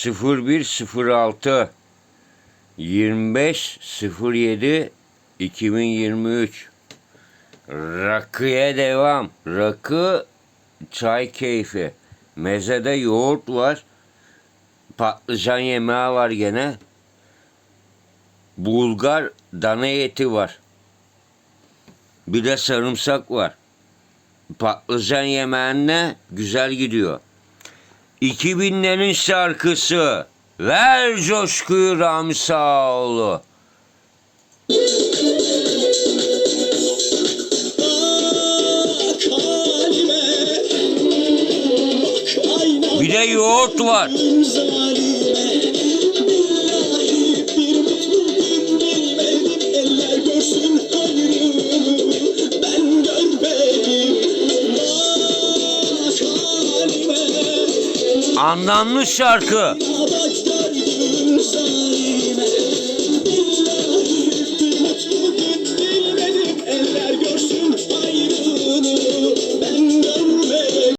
0106 25 07 2023 Rakıya devam. Rakı çay keyfi. Mezede yoğurt var. Patlıcan yemeği var gene. Bulgar dana eti var. Bir de sarımsak var. Patlıcan yemeğine güzel gidiyor. 2000'lerin şarkısı. Ver coşkuyu ayna Bir de yoğurt var. Anlamlı şarkı.